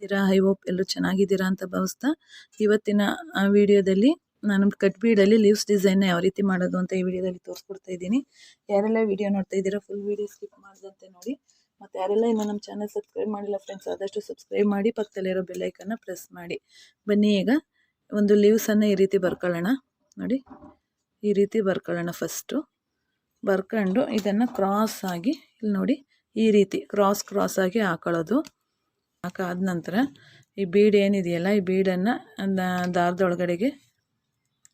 ಇದ್ದೀರಾ I hope ಎಲ್ಲರೂ ಚೆನ್ನಾಗಿದ್ದೀರಾ ಅಂತ ಭಾವಿಸ್ತಾ ಇವತ್ತಿನ ವಿಡಿಯೋದಲ್ಲಿ ನಾನು ಕಟ್ ಬೀಡಲ್ಲಿ ಲೀವ್ಸ್ ಡಿಸೈನ್ ಯಾವ ರೀತಿ ಮಾಡೋದು ಅಂತ ಈ ವಿಡಿಯೋದಲ್ಲಿ ತೋರಿಸ್ಕೊಡ್ತಾ ಇದ್ದೀನಿ. ಯಾರೆಲ್ಲ ವಿಡಿಯೋ ನೋಡ್ತಾ ಇದ್ದೀರಾ ಫುಲ್ ವಿಡಿಯೋ ಸ್ಕಿಪ್ ಮಾಡಿದಂತೆ ನೋಡಿ. ಮತ್ತು ಯಾರೆಲ್ಲ ಇನ್ನೂ ನಮ್ಮ ಚಾನಲ್ ಸಬ್ಸ್ಕ್ರೈಬ್ ಮಾಡಿಲ್ಲ ಫ್ರೆಂಡ್ಸ್ ಆದಷ್ಟು ಸಬ್ಸ್ಕ್ರೈಬ್ ಮಾಡಿ ಪಕ್ಕದಲ್ಲಿರೋ ಬೆಲ್ಲೈಕನ್ನ ಪ್ರೆಸ್ ಮಾಡಿ. ಬನ್ನಿ ಈಗ ಒಂದು ಲೀವ್ಸನ್ನು ಈ ರೀತಿ ಬರ್ಕೊಳ್ಳೋಣ. ನೋಡಿ, ಈ ರೀತಿ ಬರ್ಕೊಳ್ಳೋಣ ಫಸ್ಟು ಬರ್ಕೊಂಡು ಇದನ್ನು ಕ್ರಾಸ್ ಆಗಿ, ಇಲ್ಲಿ ನೋಡಿ, ಈ ರೀತಿ ಕ್ರಾಸ್ ಕ್ರಾಸ್ ಆಗಿ ಹಾಕೊಳ್ಳೋದು. ಹಾಕಾದ ನಂತರ ಈ ಬೀಡ್ ಏನಿದೆಯಲ್ಲ, ಈ ಬೀಡನ್ನು ದಾರದೊಳಗಡೆಗೆ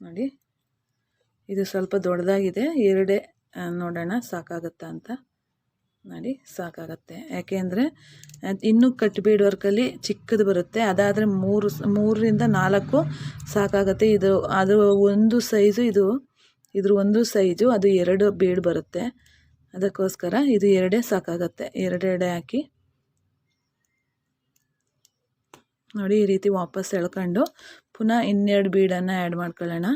ನೋಡಿ. ಇದು ಸ್ವಲ್ಪ ದೊಡ್ಡದಾಗಿದೆ, ಎರಡೇ ನೋಡೋಣ ಸಾಕಾಗುತ್ತಾ ಅಂತ ನೋಡಿ, ಸಾಕಾಗತ್ತೆ. ಯಾಕೆಂದರೆ ಇನ್ನೂ ಕಟ್ ಬೀಡ್ ವರ್ಕಲ್ಲಿ ಚಿಕ್ಕದು ಬರುತ್ತೆ, ಅದಾದರೆ ಮೂರು ಮೂರರಿಂದ ನಾಲ್ಕು ಸಾಕಾಗತ್ತೆ. ಇದು ಅದು ಒಂದು ಸೈಜು, ಇದು, ಇದ್ರ ಒಂದು ಸೈಜು, ಅದು ಎರಡು ಬೀಡ್ ಬರುತ್ತೆ. ಅದಕ್ಕೋಸ್ಕರ ಇದು ಎರಡೇ ಸಾಕಾಗತ್ತೆ, ಎರಡೆರಡೆ ಹಾಕಿ. ನೋಡಿ ಈ ರೀತಿ ವಾಪಸ್ ಎಳ್ಕೊಂಡು ಪುನಃ ಇನ್ನೆರಡು ಬೀಡನ್ನು ಆ್ಯಡ್ ಮಾಡ್ಕೊಳ್ಳೋಣ.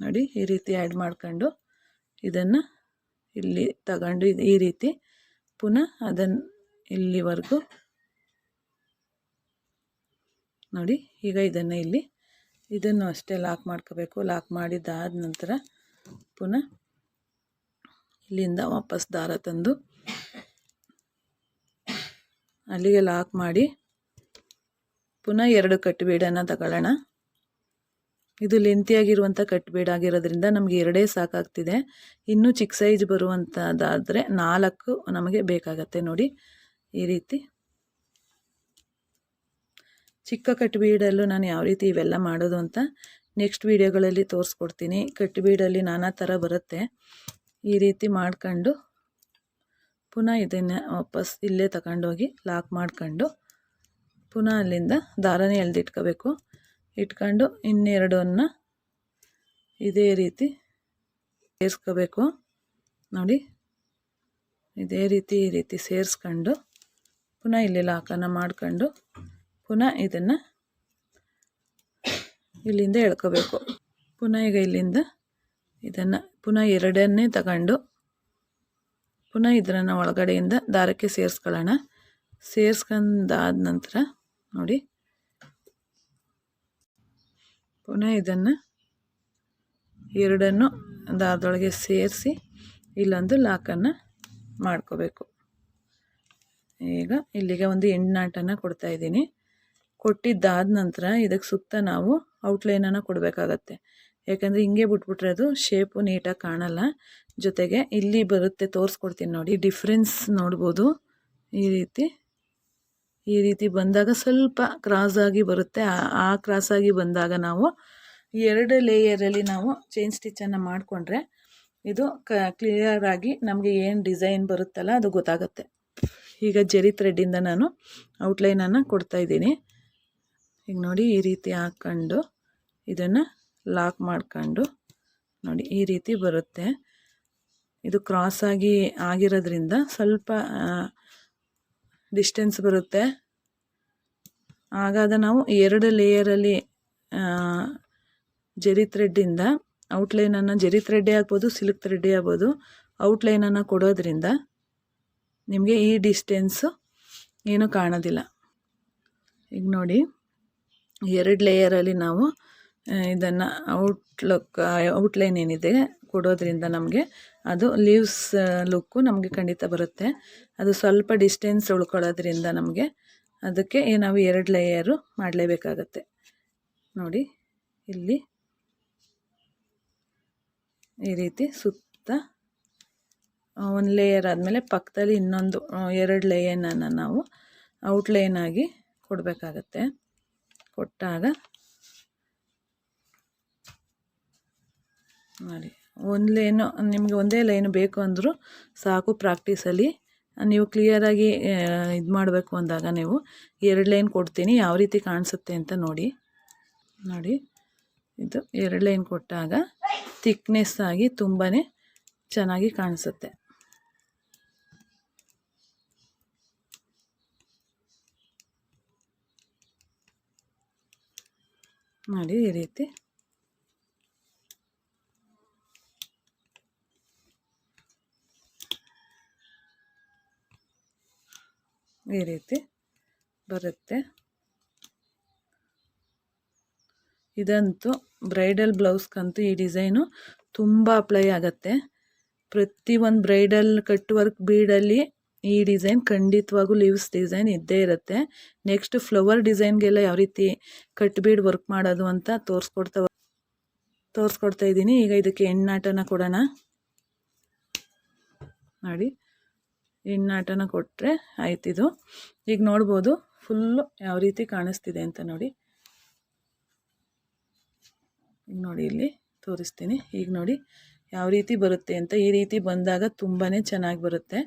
ನೋಡಿ ಈ ರೀತಿ ಆ್ಯಡ್ ಮಾಡ್ಕೊಂಡು ಇದನ್ನು ಇಲ್ಲಿ ತಗೊಂಡು ಈ ರೀತಿ ಪುನಃ ಅದನ್ನು ಇಲ್ಲಿವರೆಗೂ ನೋಡಿ ಈಗ ಇದನ್ನು ಇಲ್ಲಿ ಇದನ್ನು ಅಷ್ಟೇ ಲಾಕ್ ಮಾಡ್ಕೋಬೇಕು. ಲಾಕ್ ಮಾಡಿದ್ದಾದ ನಂತರ ಪುನಃ ಇಲ್ಲಿಂದ ವಾಪಸ್ ದಾರ ತಂದು ಅಲ್ಲಿಗೆ ಲಾಕ್ ಮಾಡಿ ಪುನಃ ಎರಡು ಕಟ್ಬೀಡನ್ನು ತಗೊಳ್ಳೋಣ. ಇದು ಲೆಂತಿಯಾಗಿರುವಂಥ ಕಟ್ಬೀಡಾಗಿರೋದ್ರಿಂದ ನಮಗೆ ಎರಡೇ ಸಾಕಾಗ್ತಿದೆ. ಇನ್ನೂ ಚಿಕ್ಕ ಸೈಜ್ ಬರುವಂಥದ್ದಾದರೆ ನಾಲ್ಕು ನಮಗೆ ಬೇಕಾಗತ್ತೆ ನೋಡಿ. ಈ ರೀತಿ. ಚಿಕ್ಕ ಕಟ್ಬೀಡಲ್ಲೂ ನಾನು ಯಾವ ರೀತಿ ಇವೆಲ್ಲ ಮಾಡೋದು ಅಂತ ನೆಕ್ಸ್ಟ್ ವೀಡಿಯೋಗಳಲ್ಲಿ ತೋರಿಸ್ಕೊಡ್ತೀನಿ. ಕಟ್ಬೀಡಲ್ಲಿ ನಾನಾ ಥರ ಬರುತ್ತೆ. ಈ ರೀತಿ ಮಾಡ್ಕೊಂಡು ಪುನಃ ಇದನ್ನು ವಾಪಸ್ ಇಲ್ಲೇ ತಗೊಂಡೋಗಿ ಲಾಕ್ ಮಾಡ್ಕೊಂಡು ಪುನಃ ಅಲ್ಲಿಂದ ದಾರನೇ ಎಳೆದಿಟ್ಕೋಬೇಕು. ಇಟ್ಕೊಂಡು ಇನ್ನೆರಡನ್ನು ಇದೇ ರೀತಿ ಸೇರಿಸ್ಕೋಬೇಕು. ನೋಡಿ, ಇದೇ ರೀತಿ ಈ ರೀತಿ ಸೇರಿಸ್ಕೊಂಡು ಪುನಃ ಇಲ್ಲಿ ಲಾಕನ ಮಾಡ್ಕೊಂಡು ಪುನಃ ಇದನ್ನು ಇಲ್ಲಿಂದ ಎಳ್ಕೋಬೇಕು. ಪುನಃ ಈಗ ಇಲ್ಲಿಂದ ಇದನ್ನು ಪುನಃ ಎರಡನ್ನೇ ತಗೊಂಡು ಪುನಃ ಇದನ್ನು ಒಳಗಡೆಯಿಂದ ದಾರಕ್ಕೆ ಸೇರಿಸ್ಕೊಳ್ಳೋಣ. ಸೇರಿಸ್ಕೊಂಡಾದ ನಂತರ ನೋಡಿ. ಪುನಃ ಇದನ್ನು ಎರಡನ್ನು ದಾರದೊಳಗೆ ಸೇರಿಸಿ ಇಲ್ಲೊಂದು ಲಾಕನ್ನು ಮಾಡ್ಕೋಬೇಕು. ಈಗ ಇಲ್ಲಿಗೆ ಒಂದು ಎಂಡ್ನಾಟನ್ನು ಕೊಡ್ತಾ ಇದ್ದೀನಿ. ಕೊಟ್ಟಿದ್ದಾದ ನಂತರ ಇದಕ್ಕೆ ಸುತ್ತ ನಾವು ಔಟ್ಲೈನನ್ನು ಕೊಡಬೇಕಾಗತ್ತೆ. ಯಾಕಂದರೆ ಹಿಂಗೆ ಬಿಟ್ಬಿಟ್ರೆ ಅದು ಶೇಪು ನೀಟಾಗಿ ಕಾಣಲ್ಲ. ಜೊತೆಗೆ ಇಲ್ಲಿ ಬರುತ್ತೆ ತೋರಿಸ್ಕೊಡ್ತೀನಿ ನೋಡಿ ಡಿಫ್ರೆನ್ಸ್ ನೋಡ್ಬೋದು ಈ ರೀತಿ. ಈ ರೀತಿ ಬಂದಾಗ ಸ್ವಲ್ಪ ಕ್ರಾಸ್ ಆಗಿ ಬರುತ್ತೆ. ಆ ಕ್ರಾಸಾಗಿ ಬಂದಾಗ ನಾವು ಎರಡು ಲೇಯರಲ್ಲಿ ನಾವು ಚೈನ್ ಸ್ಟಿಚ್ಚನ್ನು ಮಾಡಿಕೊಂಡ್ರೆ ಇದು ಕ ಕ್ಲಿಯರಾಗಿ ನಮಗೆ ಏನು ಡಿಸೈನ್ ಬರುತ್ತಲ್ಲ ಅದು ಗೊತ್ತಾಗುತ್ತೆ. ಈಗ ಜರಿ ಥ್ರೆಡ್ಡಿಂದ ನಾನು ಔಟ್ಲೈನನ್ನು ಕೊಡ್ತಾಯಿದ್ದೀನಿ ಈಗ ನೋಡಿ ಈ ರೀತಿ ಹಾಕ್ಕೊಂಡು ಇದನ್ನು ಲಾಕ್ ಮಾಡ್ಕೊಂಡು ನೋಡಿ ಈ ರೀತಿ ಬರುತ್ತೆ. ಇದು ಕ್ರಾಸ್ ಆಗಿ ಆಗಿರೋದ್ರಿಂದ ಸ್ವಲ್ಪ ಡಿಸ್ಟೆನ್ಸ್ ಬರುತ್ತೆ. ಆಗಾಗ ನಾವು ಎರಡು ಲೇಯರಲ್ಲಿ ಜರಿ ಥ್ರೆಡ್ಡಿಂದ ಔಟ್ಲೈನನ್ನು ಜರಿ ಥ್ರೆಡ್ಡೇ ಆಗ್ಬೋದು ಸಿಲ್ಕ್ ಥ್ರೆಡ್ಡೇ ಆಗ್ಬೋದು ಔಟ್ಲೈನನ್ನು ಕೊಡೋದ್ರಿಂದ ನಿಮಗೆ ಈ ಡಿಸ್ಟೆನ್ಸು ಏನೂ ಕಾಣೋದಿಲ್ಲ. ಈಗ ನೋಡಿ, ಎರಡು ಲೇಯರಲ್ಲಿ ನಾವು ಇದನ್ನು ಔಟ್ಲುಕ್ ಔಟ್ಲೈನ್ ಏನಿದೆ ಕೊಡೋದ್ರಿಂದ ನಮಗೆ ಅದು ಲೀವ್ಸ್ ಲುಕ್ಕು ನಮಗೆ ಖಂಡಿತ ಬರುತ್ತೆ. ಅದು ಸ್ವಲ್ಪ ಡಿಸ್ಟೆನ್ಸ್ ಉಳ್ಕೊಳ್ಳೋದ್ರಿಂದ ನಮಗೆ ಅದಕ್ಕೆ ನಾವು ಎರಡು ಲೇಯರು ಮಾಡಲೇಬೇಕಾಗತ್ತೆ. ನೋಡಿ, ಇಲ್ಲಿ ಈ ರೀತಿ ಸುತ್ತ ಒಂದು ಲೇಯರ್ ಆದಮೇಲೆ ಪಕ್ಕದಲ್ಲಿ ಇನ್ನೊಂದು ಎರಡು ಲೇಯರ್ನನ್ನು ನಾವು ಔಟ್ಲೈನಾಗಿ ಕೊಡಬೇಕಾಗತ್ತೆ. ಕೊಟ್ಟಾಗ, ನೋಡಿ. ಒಂದು ಲೈನು ನಿಮಗೆ ಒಂದೇ ಲೈನ್ ಬೇಕು ಅಂದರೂ ಸಾಕು ಪ್ರಾಕ್ಟೀಸಲ್ಲಿ ನೀವು ಕ್ಲಿಯರಾಗಿ ಇದು ಮಾಡಬೇಕು ಅಂದಾಗ ನೀವು ಎರಡು ಲೈನ್ ಕೊಡ್ತೀನಿ, ಯಾವ ರೀತಿ ಕಾಣಿಸುತ್ತೆ ಅಂತ ನೋಡಿ. ನೋಡಿ, ಇದು ಎರಡು ಲೈನ್ ಕೊಟ್ಟಾಗ ಥಿಕ್ನೆಸ್ ಆಗಿ ತುಂಬಾ ಚೆನ್ನಾಗಿ ಕಾಣಿಸುತ್ತೆ. ನೋಡಿ ಈ ರೀತಿ. ಈ ರೀತಿ ಬರುತ್ತೆ. ಇದಂತೂ ಬ್ರೈಡಲ್ ಬ್ಲೌಸ್ಗಂತೂ ಈ ಡಿಸೈನು ತುಂಬ ಅಪ್ಲೈ ಆಗುತ್ತೆ. ಪ್ರತಿಯೊಂದು ಬ್ರೈಡಲ್ ಕಟ್ ವರ್ಕ್ ಬೀಡಲ್ಲಿ ಈ ಡಿಸೈನ್ ಖಂಡಿತವಾಗೂ ಲೀವ್ಸ್ ಡಿಸೈನ್ ಇದ್ದೇ ಇರುತ್ತೆ. ನೆಕ್ಸ್ಟ್ ಫ್ಲವರ್ ಡಿಸೈನ್ಗೆಲ್ಲ ಯಾವ ರೀತಿ ಕಟ್ ಬೀಡ್ ವರ್ಕ್ ಮಾಡೋದು ಅಂತ ತೋರಿಸ್ಕೊಡ್ತಾ ತೋರಿಸ್ಕೊಡ್ತಾ ಇದ್ದೀನಿ. ಈಗ ಇದಕ್ಕೆ ಎಣ್ಣಾಟನ ಕೊಡೋಣ. ನೋಡಿ ಎಣ್ಣಾಟನ ಕೊಟ್ಟರೆ ಆಯ್ತಿದು ಈಗ ನೋಡ್ಬೋದು ಫುಲ್ಲು ಯಾವ ರೀತಿ ಕಾಣಿಸ್ತಿದೆ ಅಂತ ನೋಡಿ. ಈಗ ನೋಡಿ ಇಲ್ಲಿ ತೋರಿಸ್ತೀನಿ. ಈಗ ನೋಡಿ ಯಾವ ರೀತಿ ಬರುತ್ತೆ ಅಂತ. ಈ ರೀತಿ ಬಂದಾಗ ತುಂಬಾ ಚೆನ್ನಾಗಿ ಬರುತ್ತೆ.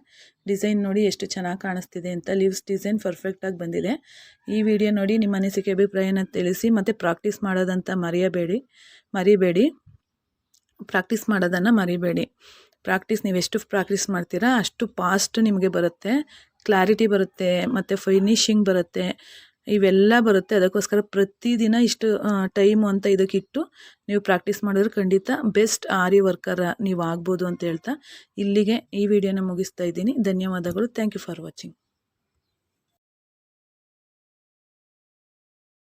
ಡಿಸೈನ್ ನೋಡಿ ಎಷ್ಟು ಚೆನ್ನಾಗಿ ಕಾಣಿಸ್ತಿದೆ ಅಂತ. ಲೀವ್ಸ್ ಡಿಸೈನ್ ಪರ್ಫೆಕ್ಟಾಗಿ ಬಂದಿದೆ. ಈ ವಿಡಿಯೋ ನೋಡಿ ನಿಮ್ಮ ಅನಿಸಿಕೆ, ಅಭಿಪ್ರಾಯನ ತಿಳಿಸಿ, ಮತ್ತು ಪ್ರಾಕ್ಟೀಸ್ ಮಾಡೋದಂತ ಮರೆಯಬೇಡಿ. ಮರಿಬೇಡಿ. ಪ್ರಾಕ್ಟೀಸ್ ಮಾಡೋದನ್ನು ಮರಿಬೇಡಿ. ಪ್ರಾಕ್ಟೀಸ್, ನೀವು ಎಷ್ಟು ಪ್ರಾಕ್ಟೀಸ್ ಮಾಡ್ತೀರಾ ಅಷ್ಟು ಫಾಸ್ಟ್ ನಿಮಗೆ ಬರುತ್ತೆ. ಕ್ಲಾರಿಟಿ ಬರುತ್ತೆ, ಮತ್ತು ಫಿನಿಶಿಂಗ್ ಬರುತ್ತೆ. ಇವೆಲ್ಲ ಬರುತ್ತೆ. ಅದಕ್ಕೋಸ್ಕರ ಪ್ರತಿದಿನ ಇಷ್ಟು ಟೈಮು ಅಂತ ಇದಕ್ಕಿಟ್ಟು ನೀವು ಪ್ರಾಕ್ಟೀಸ್ ಮಾಡಿದ್ರೆ ಖಂಡಿತ ಬೆಸ್ಟ್ ಆರಿ ವರ್ಕರ್ ನೀವು ಆಗ್ಬೋದು ಅಂತ ಹೇಳ್ತಾ ಇಲ್ಲಿಗೆ ಈ ವಿಡಿಯೋನ ಮುಗಿಸ್ತಾ ಇದ್ದೀನಿ. ಧನ್ಯವಾದಗಳು. Thank you for watching.